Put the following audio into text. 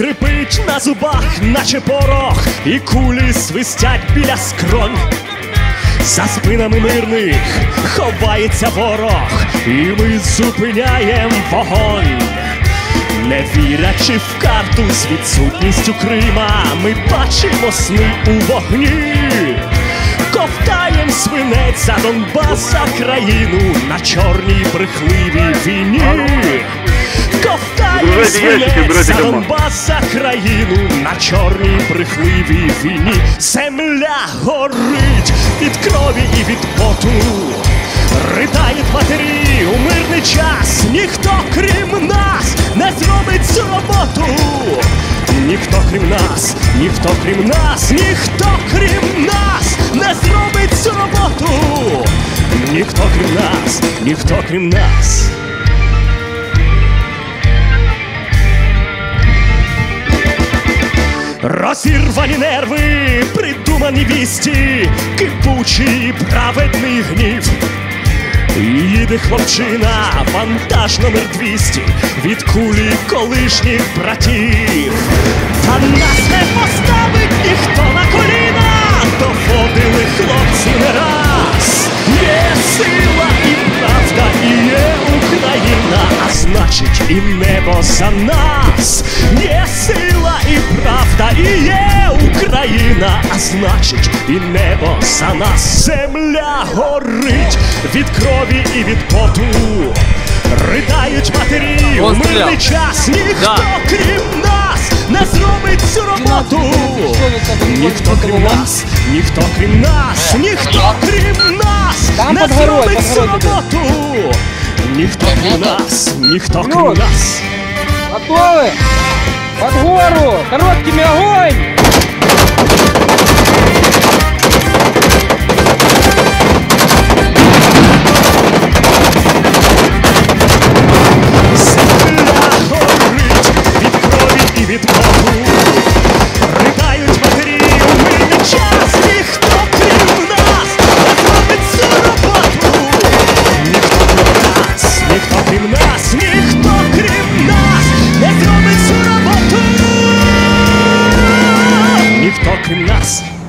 скрипить на зубах, наче порох, і кулі свистять біля скронь. За спинами мирних ховається ворог, і ми зупиняєм вогонь. Не вірячи в карту з відсутністю Крима, ми бачимо сни у вогні. Ковтаєм свинець за Донбас за країну на чорній брехливій війні. Ковтаєм ящики, за карман. Донбас за країну на чорній брехливій війні. Земля горить від крові і від поту. Ридають матері у мирний час, ніхто крім нас не зробить цю роботу. Ніхто крім нас, ніхто крім нас, ніхто крім нас не зробить цю роботу. Ніхто крім нас, ніхто крім нас. Розірвані нерви, придумані вісті, кипучий праведний гнів. Їде хлопчина, вантаж номер 200 від кулі колишніх братів. Та нас а значить і небо за нас. Є сила і правда, і є Україна, а значить і небо за нас. Земля горить від крові і від поту. Ridaють матері у мирний час, ніхто Да. крім нас не зробить цю роботу. Ніхто крім нас, ніхто крім нас, ніхто крім нас не зробить цю роботу. Ніхто у нас, ніхто ну, у нас. Готовы? Под гору! Короткими огонь! Земля горить и крові і від. fucking nuts.